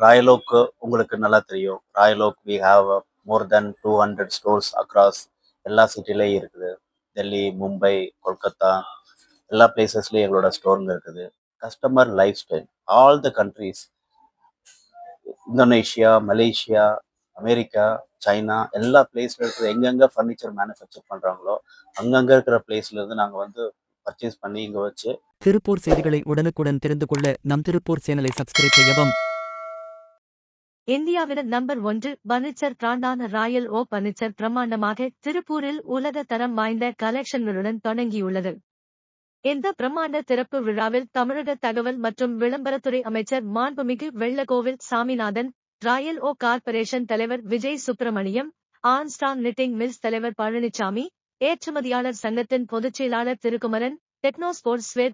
ராயலோக்கு உங்களுக்கு நல்லா தெரியும். Royaloak we have more than two hundred stores across எல்லா சிட்டிலையும் இருக்குது. டெல்லி மும்பை கொல்கத்தா எல்லா பிளேசஸ்லையும் எங்களோட ஸ்டோருங்க இருக்குது. Customer lifestyle all the countries Indonesia Malaysia America China எல்லா பிளேஸ்ல இருக்கிற எங்கெங்க ஃபர்னிச்சர் மேனுஃபேக்சர் பண்றாங்களோ அங்கங்க இருக்கிற பிளேஸ்ல இருந்து நாங்க வந்து பர்ச்சேஸ் பண்ணி இங்க வச்சு திருப்பூர் செய்திகளை உடனுக்குடன் தெரிந்து கொள்ள நம் திருப்பூர் சேனலை சப்ஸ்கிரைப் செய்யவும் இந்தியாவின் நம்பர் ஒன்று பர்னிச்சர் பிராண்டான ராயல் ஓ பர்னிச்சர் பிரம்மாண்டமாக திருப்பூரில் உலக தரம் வாய்ந்த கலெக்ஷன்களுடன் தொடங்கியுள்ளது. இந்த பிரம்மாண்ட திறப்பு விழாவில் தமிழக தகவல் மற்றும் விளம்பரத்துறை அமைச்சர் மாண்புமிகு Vellakovil Saminathan Royal Oak corporation தலைவர் விஜய் சுப்பிரமணியம் ஆன்ஸ்டாங் நிட்டிங் மில்ஸ் தலைவர் பழனிசாமி ஏற்றுமதியாளர் சங்கத்தின் பொதுச் செயலாளர் திருக்குமரன் டெக்னோ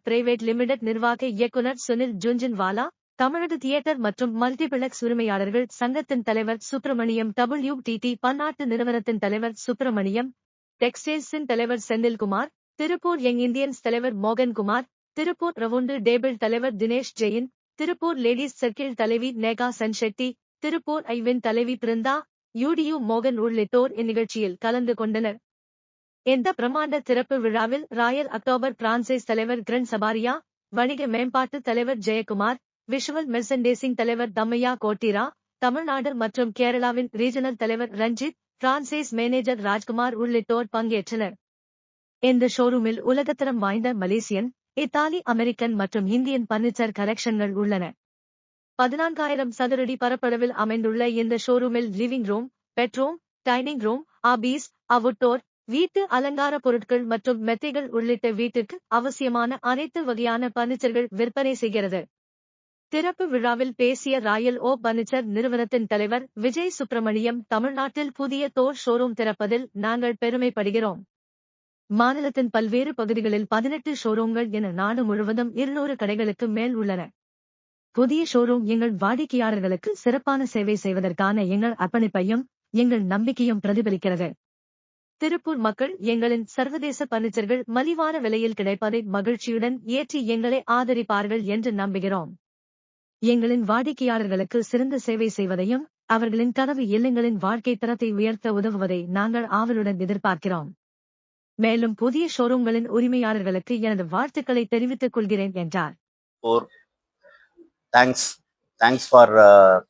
பிரைவேட் லிமிடெட் நிர்வாக இயக்குனர் சுனில் ஜுன்ஜின்வாலா தமிழக தியேட்டர் மற்றும் மல்டிபிளக்ஸ் உரிமையாளர்கள் சங்கத்தின் தலைவர் சுப்பிரமணியம் டபிள்யூ டிடி பன்னாட்டு நிறுவனத்தின் தலைவர் சுப்பிரமணியம் டெக்ஸ்டைல்ஸின் தலைவர் செந்தில்குமார் திருப்பூர் யங் இந்தியன்ஸ் தலைவர் மோகன்குமார் திருப்பூர் ரவுண்டு டேபிள் தலைவர் தினேஷ் ஜெயின் திருப்பூர் லேடிஸ் சர்க்கிள் தலைவி நேகா சென்ஷெட்டி திருப்பூர் ஐவின் தலைவி பிருந்தா யூடியு மோகன் உள்ளிட்டோர் இந்நிகழ்ச்சியில் கலந்து கொண்டனர். இந்த பிரம்மாண்ட திறப்பு விழாவில் ராயல் அக்டோபர் பிரான்சைஸ் தலைவர் கிரண் சபாரியா வணிக மேம்பாட்டு தலைவர் ஜெயக்குமார் விஷுவல் மெர்சன்டேசிங் தலைவர் தம்மையா கோட்டிரா தமிழ்நாடு மற்றும் கேரளாவின் ரீஜனல் தலைவர் ரஞ்சித் பிரான்சைஸ் மேனேஜர் ராஜ்குமார் உள்ளிட்டோர் பங்கேற்றனர். இந்த ஷோரூமில் உலகத்தரம் வாய்ந்த மலேசியன் இத்தாலி அமெரிக்கன் மற்றும் இந்தியன் பர்னிச்சர் கலெக்ஷன்கள் உள்ளன. பதினான்காயிரம் சதுரடி பரப்பளவில் அமைந்துள்ள இந்த ஷோரூமில் living room bedroom dining room office outdoor வீட்டு அலங்கார பொருட்கள் மற்றும் மெத்தைகள் உள்ளிட்ட வீட்டுக்கு அவசியமான அனைத்து வகையான பர்னிச்சர்கள் விற்பனை செய்கிறது. திறப்பு விழாவில் பேசிய ராயல் ஓ பர்னிச்சர் நிறுவனத்தின் தலைவர் விஜய் சுப்பிரமணியம் தமிழ்நாட்டில் புதிய தோர் ஷோரூம் திறப்பதில் நாங்கள் பெருமைப்படுகிறோம். மாநிலத்தின் பல்வேறு பகுதிகளில் பதினெட்டு ஷோரூம்கள் என நாடு முழுவதும் இருநூறு கடைகளுக்கு மேல் உள்ளன. புதிய ஷோரூம் எங்கள் வாடிக்கையாளர்களுக்கு சிறப்பான சேவை செய்வதற்கான எங்கள் அர்ப்பணிப்பையும் எங்கள் நம்பிக்கையும் பிரதிபலிக்கிறது. திருப்பூர் மக்கள் எங்களின் சர்வதேச பர்னிச்சர்கள் மலிவான விலையில் கிடைப்பதை மகிழ்ச்சியுடன் ஏற்றி எங்களை ஆதரிப்பார்கள் என்று நம்புகிறோம். எங்களின் வாடிக்கையாளர்களுக்கு சிறந்த சேவை செய்வதையும் அவர்களின் கனவு இல்லங்களின் வாழ்க்கை தரத்தை உயர்த்த உதவுவதை நாங்கள் ஆவலுடன் எதிர்பார்க்கிறோம். மேலும் புதிய ஷோரூம்களின் உரிமையாளர்களுக்கு எனது வாழ்த்துக்களை தெரிவித்துக் கொள்கிறேன் என்றார். Thanks thanks for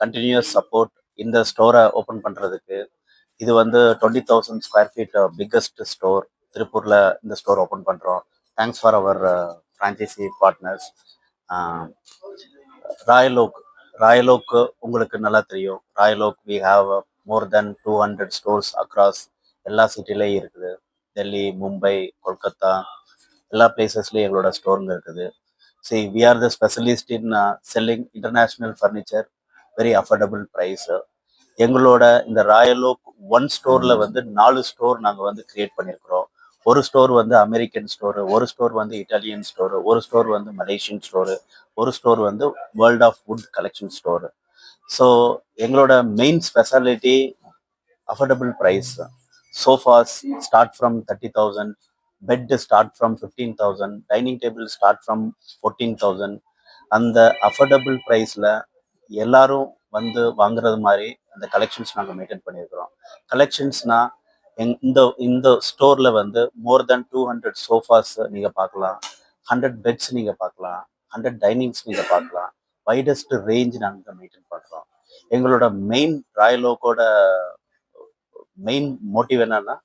continuous support இந்த ஸ்டோரை ஓப்பன் பண்ணுறதுக்கு இது வந்து twenty thousand square feet biggest store திருப்பூரில் இந்த ஸ்டோர் ஓப்பன் பண்ணுறோம் thanks for our franchisee partners Royaloak ராயலோக்கு உங்களுக்கு நல்லா தெரியும். Royaloak we have more than two hundred stores across எல்லா சிட்டிலையும் இருக்குது. டெல்லி மும்பை கொல்கத்தா எல்லா பிளேசஸ்லையும் எங்களோட ஸ்டோருங்க இருக்குது. See we are the specialist in selling international furniture very affordable price எங்களோட இந்த ராயலோக் ஒன் ஸ்டோர்ல வந்து நாலு ஸ்டோர் நாங்கள் வந்து கிரியேட் பண்ணியிருக்கிறோம் ஒரு ஸ்டோர் வந்து அமெரிக்கன் ஸ்டோரு ஒரு ஸ்டோர் வந்து இட்டாலியன் ஸ்டோரு ஒரு ஸ்டோர் வந்து மலேசியன் ஸ்டோரு ஒரு ஸ்டோர் வந்து world of wood collection store. So எங்களோட main specialty affordable price sofas start from thirty thousand bed start from fifteen thousand dining table start from fourteen thousand அந்த affordable ப்ரைஸில் எல்லாரும் வந்து வாங்குறது மாதிரி அந்த கலெக்ஷன்ஸ் நாங்கள் மெயின்டைன் பண்ணியிருக்கிறோம். கலெக்ஷன்ஸ்னால் இந்த இந்த ஸ்டோரில் வந்து more than two hundred sofas நீங்கள் பார்க்கலாம் ஹண்ட்ரட் பெட்ஸ் நீங்கள் பார்க்கலாம் ஹண்ட்ரட் டைனிங்ஸ் நீங்கள் பார்க்கலாம் வைடஸ்ட் ரேஞ்ச் நாங்கள் மெயின்டைன் பண்ணுறோம் எங்களோட மெயின் ராயலோக்கோட மெயின் மோட்டிவ் என்னன்னா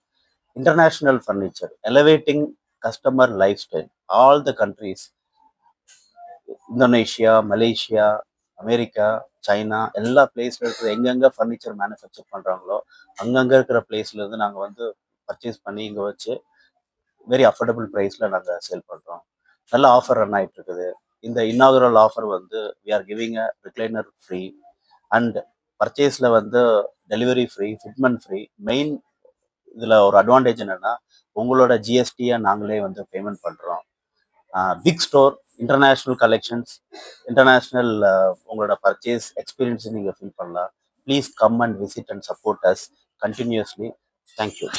international furniture elevating customer lifestyle all the countries Indonesia Malaysia America China எல்லா பிளேஸ்ல இருக்கிற எங்கெங்க ஃபர்னிச்சர் மேனுஃபேக்சர் பண்றாங்களோ அங்கங்க இருக்கிற பிளேஸ்ல இருந்து நாங்க வந்து பர்ச்சேஸ் பண்ணி இங்க வச்சு வெரி அஃபோர்டபுள் ப்ரைஸ்ல நாங்க சேல் பண்றோம். நல்ல ஆஃபர் ரன் ஆயிட்டு இருக்குது. இந்த இன்னாகுரல் ஆஃபர் வந்து we are giving a recliner free and பர்ச்சேஸ்ல வந்து delivery free fitment free main இதுல ஒரு அட்வான்டேஜ் என்னன்னா உங்களோட ஜிஎஸ்டியை நாங்களே வந்து பேமெண்ட் பண்றோம். Big store international collections international உங்களோட பர்ச்சேஸ் எக்ஸ்பீரியன்ஸ் நீங்கள் ஃபீல் பண்ணலாம். Please come and visit and support us continuously thank you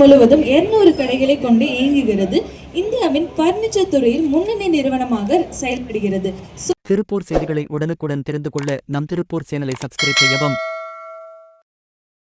முழுவதும் 200 கடைகளை கொண்டு இயங்குகிறது. இந்தியாவின் பர்னிச்சர் துறையில் முன்னணி நிறுவனமாக செயல்படுகிறது. திருப்பூர் செய்திகளை உடனுக்குடன் தெரிந்து கொள்ள நம் திருப்பூர் சேனலை சப்ஸ்கிரைப் செய்யவும்.